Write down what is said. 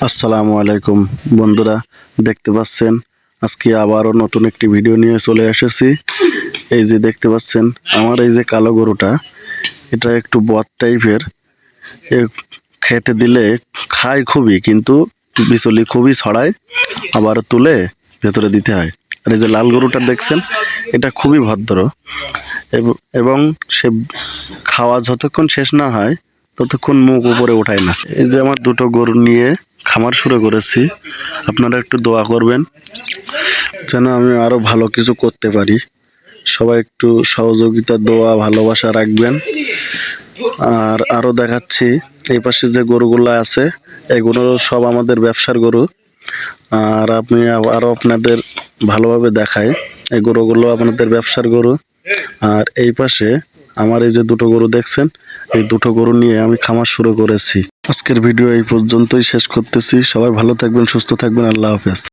আসসালামু আলাইকুম, বন্ধুরা, দেখতে পাচ্ছেন, আজকে আবারও নতুন একটি ভিডিও নিয়ে চলে এসেছি। এই যে দেখতে পাচ্ছেন, আমার এই যে কালো গরুটা, এটা একটু বদ টাইপের। খেতে দিলে খায় খুবই, কিন্তু বিচলি খুবই ছড়ায়, আবার তুলে ভেতরে দিতে হয়। আর এই যে লাল গরুটা দেখছেন, এটা খুবই ভদ্র। এব- এবং সে খাওয়া যতক্ষণ শেষ না হয়, ততক্ষণ মুখ উপরে ওঠায় না। এই যে আমার দুটো গরু নিয়ে খামার শুরু করেছি। আপনারা একটু দোয়া করবেন, যেন আমি আরও ভালো কিছু করতে পারি। সবাই একটু সহযোগিতা, দোয়া, ভালোবাসা রাখবেন। আর আরও দেখাচ্ছি, এই পাশে যে গরুগুলো আছে, এগুলো সব আমাদের ব্যবসার গরু। আর আপনি আ- আরও আপনাদের ভালোভাবে দেখায় এই গরুগুলো আপনাদের ব্যবসার গরু। আর এই পাশে আমার এই যে দুটো গরু দেখছেন, এই দুটো গরু নিয়ে আমি খামার শুরু করেছি। আজকের ভিডিও এই পর্যন্তই শেষ করতেছি। সবাই ভালো থাকবেন, সুস্থ থাকবেন। আল্লাহ হাফেজ।